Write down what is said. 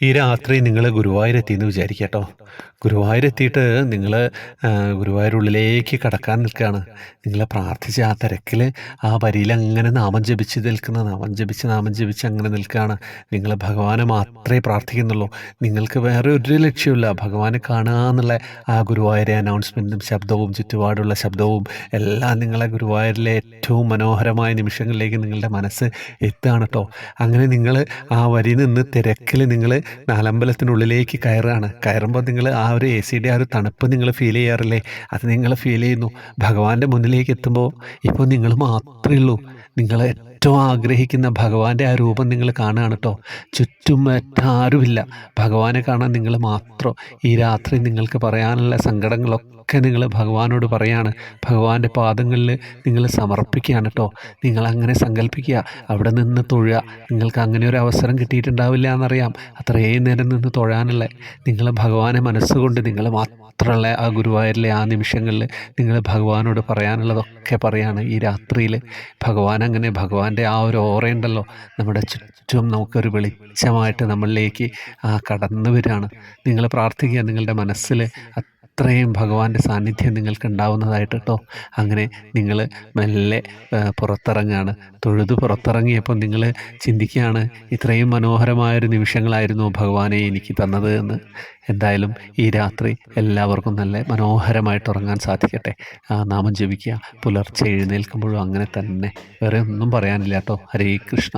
ഈ രാത്രി നിങ്ങൾ ഗുരുവായൂരെത്തിയെന്ന് വിചാരിക്കുക കേട്ടോ ഗുരുവായൂരെത്തിയിട്ട് നിങ്ങൾ ഗുരുവായൂരുള്ളിലേക്ക് കടക്കാൻ നിൽക്കുകയാണ് നിങ്ങൾ പ്രാർത്ഥിച്ച് ആ തിരക്കിൽ ആ വരിയിൽ അങ്ങനെ നാമം ജപിച്ച് നിൽക്കുന്ന നാമം ജപിച്ച് നാമം ജപിച്ച് അങ്ങനെ നിൽക്കുകയാണ് നിങ്ങൾ ഭഗവാനെ മാത്രമേ പ്രാർത്ഥിക്കുന്നുള്ളൂ. നിങ്ങൾക്ക് വേറെ ഒരു ലക്ഷ്യമില്ല ഭഗവാനെ കാണുക എന്നുള്ള ആ ഗുരുവായൂരെ അനൗൺസ്മെന്റും ശബ്ദവും ചുറ്റുപാടുള്ള ശബ്ദവും എല്ലാം നിങ്ങളെ ഗുരുവായൂരിലെ ഏറ്റവും മനോഹരമായ നിമിഷങ്ങളിലേക്ക് നിങ്ങളുടെ മനസ്സ് എത്തുകയാണ് കേട്ടോ അങ്ങനെ നിങ്ങൾ ആ വരി നിന്ന് തിരക്കിൽ നിങ്ങൾ നാലമ്പലത്തിനുള്ളിലേക്ക് കയറുകയാണ് കയറുമ്പോൾ നിങ്ങൾ ആ ഒരു എ സിയുടെ ആ ഒരു തണുപ്പ് നിങ്ങൾ ഫീൽ ചെയ്യാറില്ലേ? അത് നിങ്ങൾ ഫീൽ ചെയ്യുന്നു. ഭഗവാന്റെ മുന്നിലേക്ക് എത്തുമ്പോൾ ഇപ്പോൾ നിങ്ങൾ മാത്രമേ ഉള്ളൂ. നിങ്ങൾ ഏറ്റവും ആഗ്രഹിക്കുന്ന ഭഗവാന്റെ ആ രൂപം നിങ്ങൾ കാണുകയാണ് കേട്ടോ ചുറ്റും മറ്റാരുമില്ല. ഭഗവാനെ കാണാൻ നിങ്ങൾ മാത്രം ഈ രാത്രി നിങ്ങൾക്ക് പറയാനുള്ള സങ്കടങ്ങളൊക്കെ നിങ്ങൾ ഭഗവാനോട് പറയാണ്. ഭഗവാന്റെ പാദങ്ങളിൽ നിങ്ങൾ സമർപ്പിക്കുകയാണ് കേട്ടോ നിങ്ങൾ അങ്ങനെ സങ്കല്പിക്കുക അവിടെ നിന്ന് തൊഴുക. നിങ്ങൾക്ക് അങ്ങനെ ഒരു അവസരം കിട്ടിയിട്ടുണ്ടാവില്ല എന്നറിയാം. അത്രയും നേരം നിന്ന് തൊഴാനുള്ള. നിങ്ങൾ ഭഗവാനെ മനസ്സുകൊണ്ട് നിങ്ങൾ മാത്രമുള്ള ആ ഗുരുവായൂരിലെ ആ നിമിഷങ്ങളിൽ നിങ്ങൾ ഭഗവാനോട് പറയാനുള്ളതൊക്കെ പറയാണ് ഈ രാത്രിയിൽ. ഭഗവാൻ അങ്ങനെ ഭഗവാന്റെ ആ ഒരു ഓറയുണ്ടല്ലോ നമ്മുടെ ചുറ്റും നമുക്കൊരു വെളിച്ചമായിട്ട് നമ്മളിലേക്ക് ആ കടന്നു വരികയാണ്. നിങ്ങൾ പ്രാർത്ഥിക്കുക. നിങ്ങളുടെ മനസ്സിൽ അത്രയും ഭഗവാന്റെ സാന്നിധ്യം നിങ്ങൾക്ക് ഉണ്ടാവുന്നതായിട്ട് കേട്ടോ അങ്ങനെ നിങ്ങൾ മെല്ലെ പുറത്തിറങ്ങാണ്. തൊഴുത് പുറത്തിറങ്ങിയപ്പോൾ നിങ്ങൾ ചിന്തിക്കുകയാണ് ഇത്രയും മനോഹരമായൊരു നിമിഷങ്ങളായിരുന്നു ഭഗവാനെ എനിക്ക് തന്നത് എന്ന്. എന്തായാലും ഈ രാത്രി എല്ലാവർക്കും നല്ല മനോഹരമായിട്ട് ഉറങ്ങാൻ സാധിക്കട്ടെ. ആ നാമം ജപിക്കുക. പുലർച്ചെ എഴുന്നേൽക്കുമ്പോഴും അങ്ങനെ തന്നെ. വേറെ ഒന്നും പറയാനില്ല കേട്ടോ ഹരേ കൃഷ്ണ.